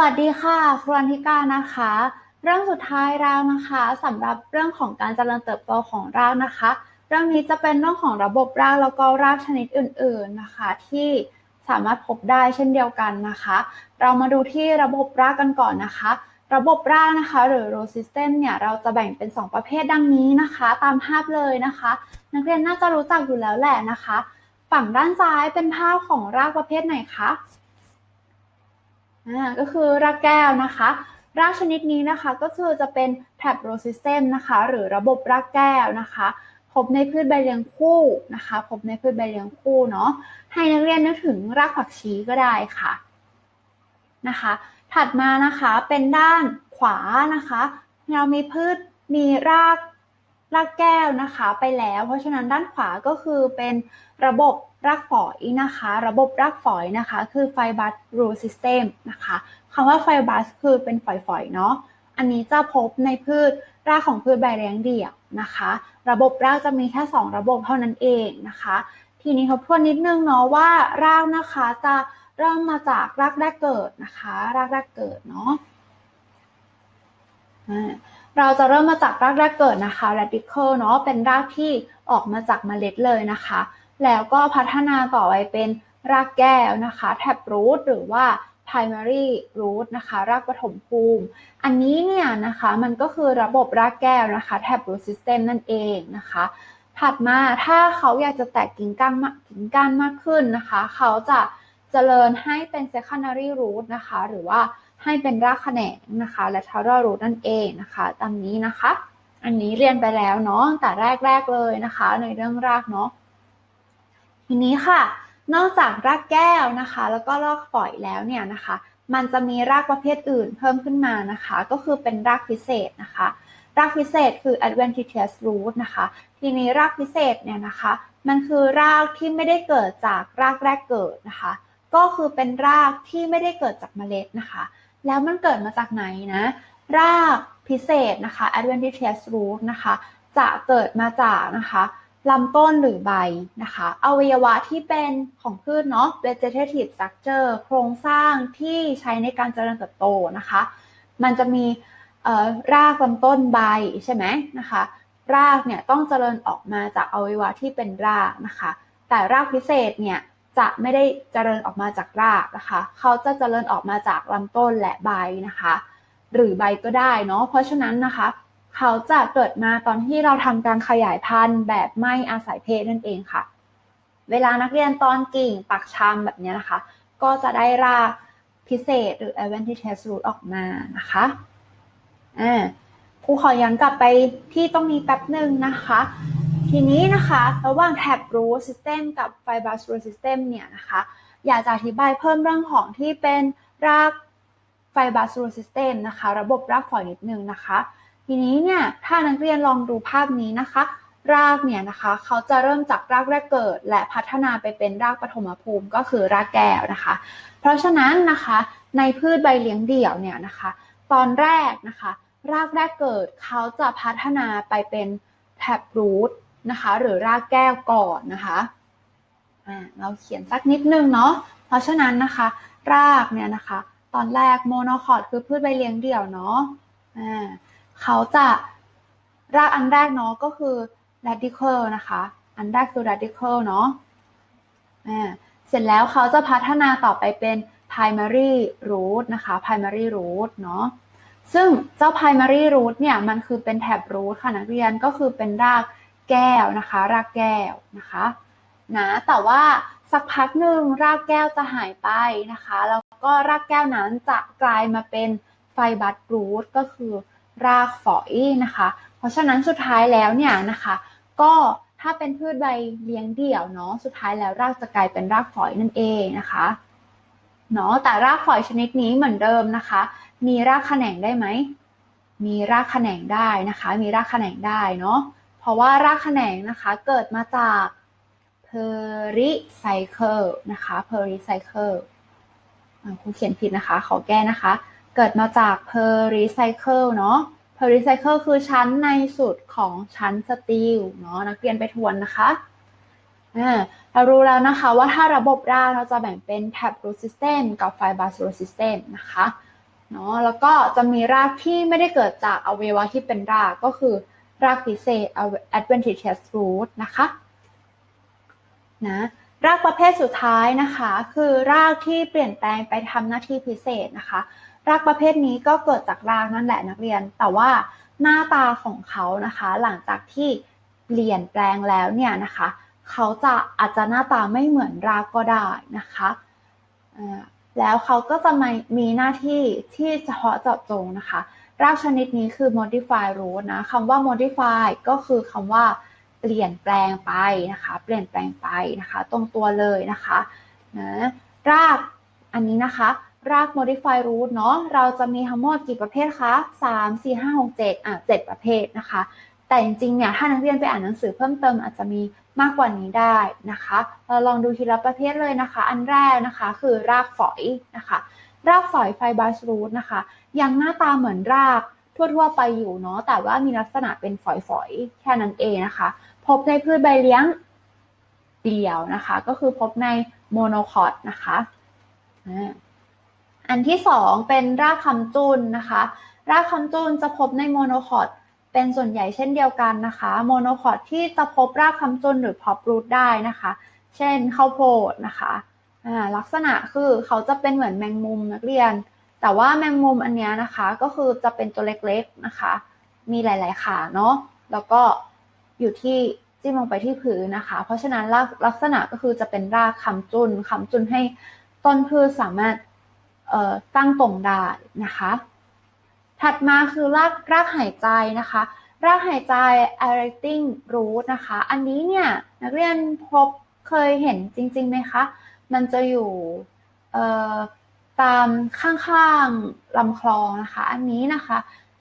วัสดีค่ะ ครูอนิกานะคะ เรื่องสุดท้ายแล้วนะคะสำหรับเรื่องของการเจริญเติบโตของรากนะคะ เรื่องนี้จะเป็นเรื่องของระบบรากแล้วก็รากชนิดอื่น ๆนะคะ ที่สามารถพบได้เช่นเดียวกันนะคะ เรามาดูที่ระบบรากกันก่อนนะคะ ระบบรากนะคะ หรือ root system เนี่ยเราจะแบ่งเป็น 2 ประเภทดังนี้นะคะ ตามภาพเลยนะคะ นักเรียนน่าจะรู้จักอยู่แล้วแหละนะคะ ฝั่งด้านซ้ายเป็นภาพของรากประเภทไหนคะ อ่าก็คือรากแก้วนะคะ รากชนิดนี้นะคะก็คือจะเป็น tab root system นะคะ หรือระบบรากแก้วนะคะ พบในพืชใบเลี้ยงคู่นะคะ พบในพืชใบเลี้ยงคู่เนาะให้นักเรียนนึกถึงรากผักชีก็ได้ค่ะนะคะ ถัดมานะคะเป็นด้านขวานะคะ เรามีพืชมีราก รากแก้วนะคะไปแล้ว เพราะฉะนั้นด้านขวาก็คือเป็นระบบรากฝอยนะคะ ระบบรากฝอยนะคะ คือ fibrous root system นะคะคำว่า fibrous คือเป็นฝอยๆเนาะอันนี้จะพบในพืชรากของพืชใบเลี้ยงเดี่ยวนะคะ ระบบรากจะมีแค่ 2 ระบบเท่านั้นเองนะคะ ทีนี้ทบทวนนิดนึงเนาะว่ารากนะคะจะเริ่มมาจากรากแรกเกิดนะคะ รากแรกเกิดเนาะ เราจะเริ่มมาจากรากแรกเกิดนะคะ radical เนาะเป็นรากที่ออกมาจากเมล็ดเลยนะคะ แล้วก็พัฒนาต่อไปเป็นรากแก้วนะคะแท็บรูทหรือว่า primary root นะคะ รากปฐมภูมิ อันนี้เนี่ยนะคะมันก็คือระบบรากแก้วนะคะ tab root system นั่นเองนะคะ ถัดมาถ้าเขาอยากจะแตกกิ่งก้านมากกิ่งก้านมากขึ้นนะคะ เขาจะเจริญให้เป็น secondary root นะคะ หรือว่า ให้เป็นรากแขนงนะคะ lateral root นั่นเองนะคะตามนี้นะคะ อันนี้เรียนไปแล้วเนาะแต่แรกๆเลยนะคะ ในเรื่องรากเนาะทีนี้ค่ะ นอกจากรากแก้วนะคะ แล้วก็รากฝอยแล้วเนี่ยนะคะ มันจะมีรากประเภทอื่นเพิ่มขึ้นมานะคะ ก็คือเป็นรากพิเศษนะคะ รากพิเศษคือ adventitious root นะคะ ทีนี้รากพิเศษเนี่ยนะคะ มันคือรากที่ไม่ได้เกิดจากรากแรกเกิดนะคะ ก็คือเป็นรากที่ไม่ได้เกิดจากเมล็ดนะคะ แล้วมันเกิดมาจากไหนนะ รากพิเศษนะคะ adventitious root นะคะ จะเกิดมาจากนะคะลำต้นหรือใบนะคะ อวัยวะที่เป็นของพืชเนาะ vegetative structure โครงสร้างที่ใช้ในการเจริญเติบโตนะคะ มันจะมีรากลำต้นใบใช่ไหมนะคะ รากเนี่ยต้องเจริญออกมาจากอวัยวะที่เป็นรากนะคะ แต่รากพิเศษเนี่ย จะไม่ได้เจริญออกมาจากรากนะคะ เขาจะเจริญออกมาจากลำต้นและใบนะคะ หรือใบก็ได้เนาะ เพราะฉะนั้นนะคะ เขาจะเกิดมาตอนที่เราทำการขยายพันธุ์แบบไม่อาศัยเพศนั่นเองค่ะ เวลานักเรียนตอนกิ่งปักชำแบบนี้นะคะ ก็จะได้รากพิเศษหรือ adventitious root ออกมานะคะอ่าครูขอย้อนกลับไปที่ตรงนี้แป๊บหนึ่งนะคะ ทีนี้นะคะระหว่าง tab root system กับ fibrous root system เนี่ยนะคะ อยากจะอธิบายเพิ่มเรื่องของที่เป็นราก fibrous root system นะคะ ระบบรากฝอยนิดนึงนะคะ ทีนี้เนี่ยถ้านักเรียนลองดูภาพนี้นะคะ รากเนี่ยนะคะเขาจะเริ่มจากรากแรกเกิด และพัฒนาไปเป็นรากปฐมภูมิก็คือรากแก้วนะคะ เพราะฉะนั้นนะคะในพืชใบเลี้ยงเดี่ยวเนี่ยนะคะ ตอนแรกนะคะ รากแรกเกิดเขาจะพัฒนาไปเป็นแท็บรูท นะคะ หรือรากแก้วก่อนนะคะเราเขียนสักนิดนึงเนาะเพราะฉะนั้นนะคะ รากเนี่ยนะคะ ตอนแรกโมโนคอร์ดคือพืชใบเลี้ยงเดี่ยวเนาะอ่าเขาจะรากอันแรกเนาะก็คือ radical นะคะ อันแรกคือ radical เนาะเสร็จแล้วเขาจะพัฒนาต่อไปเป็น primary root นะคะ primary root เนาะซึ่งเจ้า primary root เนี่ยมันคือเป็นแถบ root ค่ะนักเรียนก็คือเป็นราก แก้วนะคะ รากแก้วนะคะนะแต่ว่าสักพักหนึ่งรากแก้วจะหายไปนะคะแล้วก็รากแก้วนั้นจะกลายมาเป็นไฟบัตรูทก็คือรากฝอยนะคะ เพราะฉะนั้นสุดท้ายแล้วเนี่ยนะคะ ก็ถ้าเป็นพืชใบเลี้ยงเดี่ยวเนาะสุดท้ายแล้วรากจะกลายเป็นรากฝอยนั่นเองนะคะเนาะแต่รากฝอยชนิดนี้เหมือนเดิมนะคะ มีรากแขนงได้ไหมมีรากแขนงได้นะคะ มีรากแขนงได้เนาะ เพราะว่ารากแขนงนะคะเกิดมาจาก pericycle นะคะ pericycle ครูเขียนผิดนะคะขอแก้นะคะ เกิดมาจาก pericycle เนาะ pericycle คือชั้นในสุดของชั้นสตีลเนาะนักเรียนไปทวนนะคะเรารู้แล้วนะคะว่าถ้าระบบรากเราจะแบ่งเป็น tab root system กับ fibrous root system นะคะเนาะแล้วก็จะมีรากที่ไม่ได้เกิดจากอวัยวะที่เป็นรากก็คือ รากพิเศษ adventitious root นะคะนะรากประเภทสุดท้ายนะคะ คือรากที่เปลี่ยนแปลงไปทำหน้าที่พิเศษนะคะ รากประเภทนี้ก็เกิดจากรากนั่นแหละนักเรียน แต่ว่าหน้าตาของเขานะคะ หลังจากที่เปลี่ยนแปลงแล้วเนี่ยนะคะ เขาจะอาจจะหน้าตาไม่เหมือนรากก็ได้นะคะแล้วเขาก็จะมีหน้าที่ที่เฉพาะเจาะจงนะคะ รากชนิดนี้คือ modify root นะคำว่า modify ก็คือคำว่าเปลี่ยนแปลงไปนะคะ เปลี่ยนแปลงไปนะคะ ตรงตัวเลยนะคะนะรากอันนี้นะคะ ราก modify root เนาะเราจะมีทั้งหมดกี่ประเภทคะ3 4 5 6 7อะ7ประเภทนะคะ แต่จริงๆเนี่ยถ้านักเรียนไปอ่านหนังสือเพิ่มเติมอาจจะมีมากกว่านี้ได้นะคะ เราลองดูทีละประเภทเลยนะคะ อันแรกนะคะคือรากฝอยนะคะ รากฝอยไฟบาสรูทนะคะ ยังหน้าตาเหมือนรากทั่วๆไปอยู่เนาะแต่ว่ามีลักษณะเป็นฝอยๆ แค่นั้นเองนะคะ พบในพืชใบเลี้ยงเดี่ยวนะคะ ก็คือพบในโมโนคอตนะคะอันที่สองเป็นรากคำจุนนะคะ รากคำจุนจะพบในโมโนคอตเป็นส่วนใหญ่เช่นเดียวกันนะคะ โมโนคอตที่จะพบรากคำจุนหรือพอปรูทได้นะคะ เช่นข้าวโพดนะคะลักษณะคือเขาจะเป็นเหมือนแมงมุมนักเรียน แต่ว่าแมงมุมอันนี้นะคะก็คือจะเป็นตัวเล็กๆนะคะ มีหลาย ๆ ขาเนาะแล้วก็อยู่ที่จิ้มลงไปที่พื้นนะคะ เพราะฉะนั้นลักษณะก็คือจะเป็นรากคำจุนคำจุนให้ต้นพืชสามารถตั้งตรงได้นะคะ ถัดมาคือรากรากหายใจนะคะ รากหายใจ aerating root นะคะ อันนี้เนี่ยนักเรียนพบเคยเห็นจริงๆไหมคะ มันจะอยู่ ตามข้างๆลำคลองนะคะ อันนี้นะคะ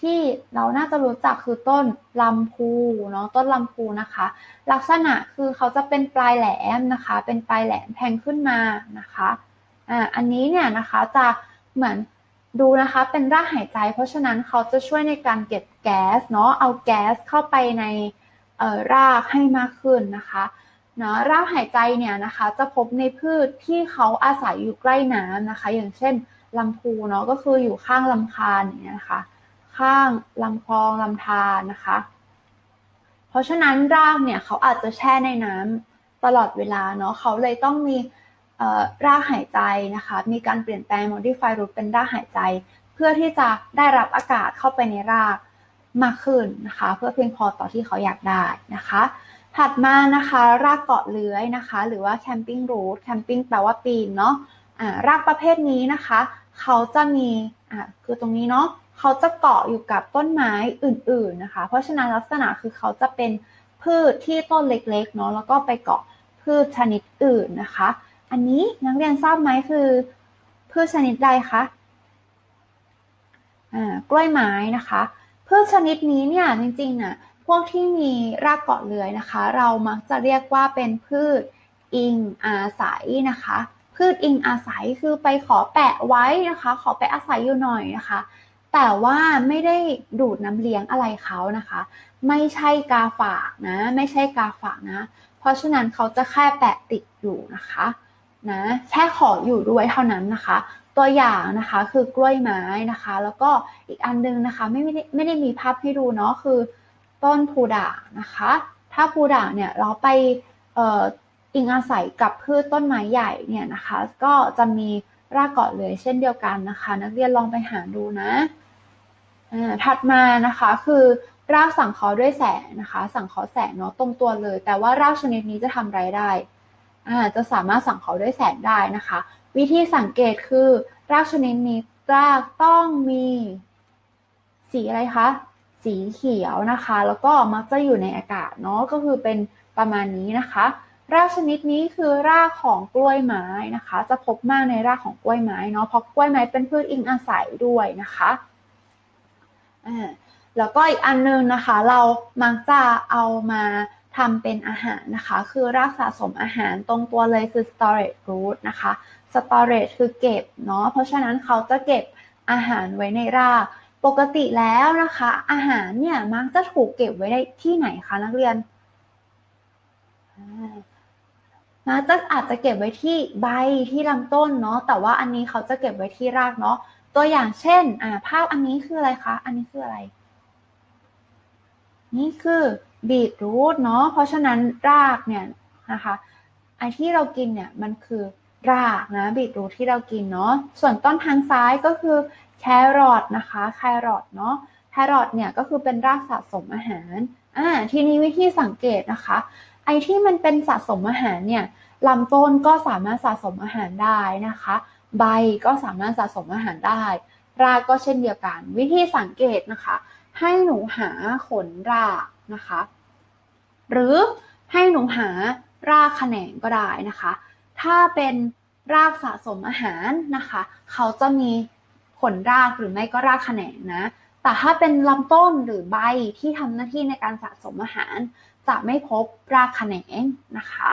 ที่เราน่าจะรู้จักคือต้นลำพูเนาะต้นลำพูนะคะ ลักษณะคือเขาจะเป็นปลายแหลมนะคะ เป็นปลายแหลมแทงขึ้นมานะคะอ่าอันนี้เนี่ยนะคะจะเหมือนดูนะคะเป็นรากหายใจ เพราะฉะนั้นเขาจะช่วยในการเก็บแก๊สเนาะเอาแก๊สเข้าไปในรากให้มากขึ้นนะคะ นะรากหายใจเนี่ยนะคะจะพบในพืชที่เขาอาศัยอยู่ใกล้น้ำนะคะ อย่างเช่นลำพูเนาะก็คืออยู่ข้างลำคาญอย่างเงี้ยนะคะข้างลำคลองลำธารนะคะ เพราะฉะนั้นรากเนี่ยเขาอาจจะแช่ในน้ำตลอดเวลาเนาะเขาเลยต้องมีรากหายใจนะคะ มีการเปลี่ยนแปลง modify root เป็นรากหายใจ เพื่อที่จะได้รับอากาศเข้าไปในรากมากขึ้นนะคะ เพื่อเพียงพอต่อที่เขาอยากได้นะคะ ถัดมานะคะรากเกาะเลื้อยนะคะ หรือว่า camping root camping แปลว่าปีนเนาะรากประเภทนี้นะคะ เขาจะมีคือตรงนี้เนาะเขาจะเกาะอยู่กับต้นไม้อื่นๆนะคะ เพราะฉะนั้นลักษณะคือเขาจะเป็นพืชที่ต้นเล็กๆเนาะแล้วก็ไปเกาะพืชชนิดอื่นนะคะ อันนี้นักเรียนทราบไหมคือพืชชนิดใดคะอ่ากล้วยไม้นะคะพืชชนิดนี้เนี่ยจริงๆน่ะ พวกที่มีรากเกาะเลื้อยนะคะ เรามักจะเรียกว่าเป็นพืชอิงอาศัยนะคะ พืชอิงอาศัยคือไปขอแปะไว้นะคะ ขอไปอาศัยอยู่หน่อยนะคะ แต่ว่าไม่ได้ดูดน้ำเลี้ยงอะไรเขานะคะ ไม่ใช่กาฝากนะ ไม่ใช่กาฝากนะ เพราะฉะนั้นเขาจะแค่แปะติดอยู่นะคะนะแค่ขออยู่ด้วยเท่านั้นนะคะ ตัวอย่างนะคะคือกล้วยไม้นะคะ แล้วก็อีกอันนึงนะคะไม่ได้ไม่ได้มีภาพให้ดูเนาะคือ ต้นพูด่างนะคะ ถ้าพูด่างเนี่ยเราไปอออิงอาศัยกับพืชต้นไม้ใหญ่เนี่ยนะคะ ก็จะมีรากเกาะเลยเช่นเดียวกันนะคะ นักเรียนลองไปหาดูนะถัดมานะคะคือรากสังเคราะห์ด้วยแสงนะคะ สังเคราะห์แสงเนาะตรงตัวเลย แต่ว่ารากชนิดนี้จะทำไรได้จะสามารถสังเขาะห์ด้วยแสงได้นะคะ วิธีสังเกตคือ รากชนิดนี้รากต้องมีสีอะไรคะ สีเขียวนะคะ แล้วก็มักจะอยู่ในอากาศเนาะก็คือเป็นประมาณนี้นะคะ รากชนิดนี้คือรากของกล้วยไม้นะคะ จะพบมากในรากของกล้วยไม้เนาะเพราะกล้วยไม้เป็นพืชอิงอาศัยด้วยนะคะอ่าแล้วก็อีกอันนึงนะคะ เรามักจะเอามาทำเป็นอาหารนะคะ คือรากสะสมอาหารตรงตัวเลยคือ storage root นะคะ storage คือเก็บเนาะเพราะฉะนั้นเขาจะเก็บอาหารไว้ในราก ปกติแล้วนะคะ อาหารเนี่ยมักจะถูกเก็บไว้ได้ที่ไหนคะนักเรียนมักจะอาจจะเก็บไว้ที่ใบที่ลำต้นเนาะแต่ว่าอันนี้เขาจะเก็บไว้ที่รากเนาะตัวอย่างเช่นอ่าภาพอันนี้คืออะไรคะอันนี้คืออะไร นี่คือบีทรูทเนาะเพราะฉะนั้นรากเนี่ยนะคะไอที่เรากินเนี่ยมันคือรากนะบีทรูทที่เรากินเนาะส่วนต้นทางซ้ายก็คือ แครอทนะคะแครอทเนาะแครอทเนี่ยก็คือเป็นรากสะสมอาหารอ่าทีนี้วิธีสังเกตนะคะ ไอที่มันเป็นสะสมอาหารเนี่ยลำต้นก็สามารถสะสมอาหารได้นะคะ ใบก็สามารถสะสมอาหารได้ รากก็เช่นเดียวกัน วิธีสังเกตนะคะ ให้หนูหาขนรากนะคะ หรือให้หนูหารากแขนงก็ได้นะคะ ถ้าเป็นรากสะสมอาหารนะคะ เขาจะมี ขนรากหรือไม่ก็รากแขนงนะ แต่ถ้าเป็นลำต้นหรือใบที่ทำหน้าที่ในการสะสมอาหาร จะไม่พบรากแขนงนะคะ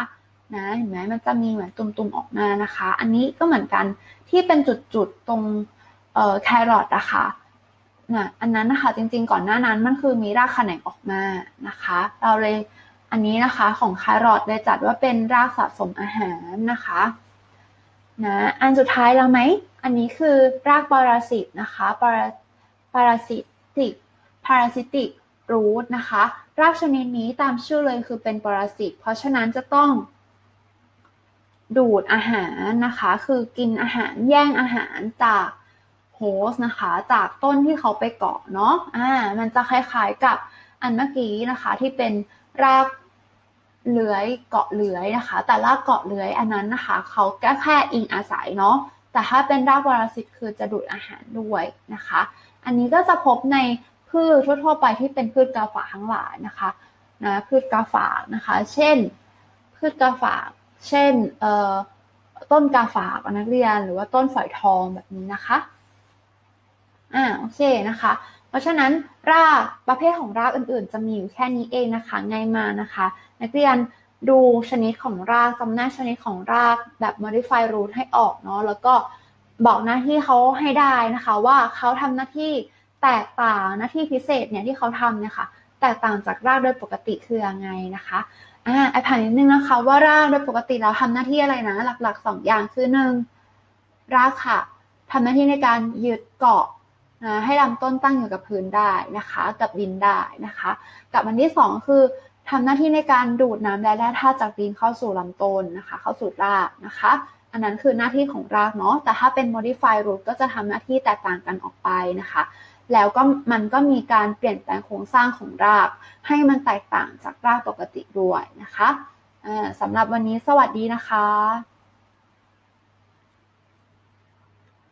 นะเห็นไหมมันจะมีเหมือนตุ่มๆออกมานะคะ อันนี้ก็เหมือนกันที่เป็นจุดๆตรงแครอทนะคะนะอันนั้นนะคะจริงๆก่อนหน้านั้นมันคือมีรากแขนงออกมานะคะ เราเลยอันนี้นะคะของแครอทเลยจัดว่าเป็นรากสะสมอาหารนะคะนะอันสุดท้ายแล้วไหม อันนี้คือรากปรสิตนะคะปรปรสิติกพาราซิติกรูทนะคะ รากชนิดนี้ตามชื่อเลยคือเป็นปรสิต เพราะฉะนั้นจะต้อง ดูดอาหารนะคะ คือกินอาหารแย่งอาหารจากโฮสนะคะ จากต้นที่เขาไปเกาะเนาะ อ่า มันจะคล้ายๆกับอันเมื่อกี้นะคะที่เป็นรากเลื้อยเกาะเลื้อยนะคะ แต่รากเกาะเลื้อยอันนั้นนะคะ เขาแค่แค่อิงอาศัยเนาะ แต่ถ้าเป็นรากปรสิตคือจะดูดอาหารด้วยนะคะ อันนี้ก็จะพบในพืชทั่วๆไปที่เป็นพืชกาฝากทั้งหลายนะคะนะพืชกาฝากนะคะ เช่น พืชกาฝาก เช่นต้นกาฝากนักเรียนหรือว่าต้นฝอยทองแบบนี้นะคะอ่าโอเคนะคะ เพราะฉะนั้นรากประเภทของรากอื่นๆ จะมีอยู่แค่นี้เองนะคะง่ายมากนะคะ นักเรียน ดูชนิดของรากจำแนกชนิดของรากแบบ modify root ให้ออกเนาะแล้วก็บอกหน้าที่เขาให้ได้นะคะ ว่าเขาทำหน้าที่แตกต่างหน้าที่พิเศษเนี่ยที่เขาทำเนี่ยค่ะแตกต่างจากรากโดยปกติคือยังไงนะคะอ่าไอผ่านนิดนึงนะคะ ว่ารากโดยปกติแล้วทำหน้าที่อะไรนะ หลักๆ 2 อย่างคือหนึ่งรากค่ะทำหน้าที่ในการยึดเกาะนะให้ลำต้นตั้งอยู่กับพื้นได้นะคะ กับดินได้นะคะ กับอันที่ 2 คือ ทำหน้าที่ในการดูดน้ำและแร่ธาตุจากดินเข้าสู่ลำต้นนะคะ เข้าสู่รากนะคะ อันนั้นคือหน้าที่ของรากเนาะแต่ถ้าเป็น modify root ก็จะทำหน้าที่แตกต่างกันออกไปนะคะ แล้วก็มันก็มีการเปลี่ยนแปลงโครงสร้างของราก ให้มันแตกต่างจากรากปกติด้วยนะคะสำหรับวันนี้สวัสดีนะคะ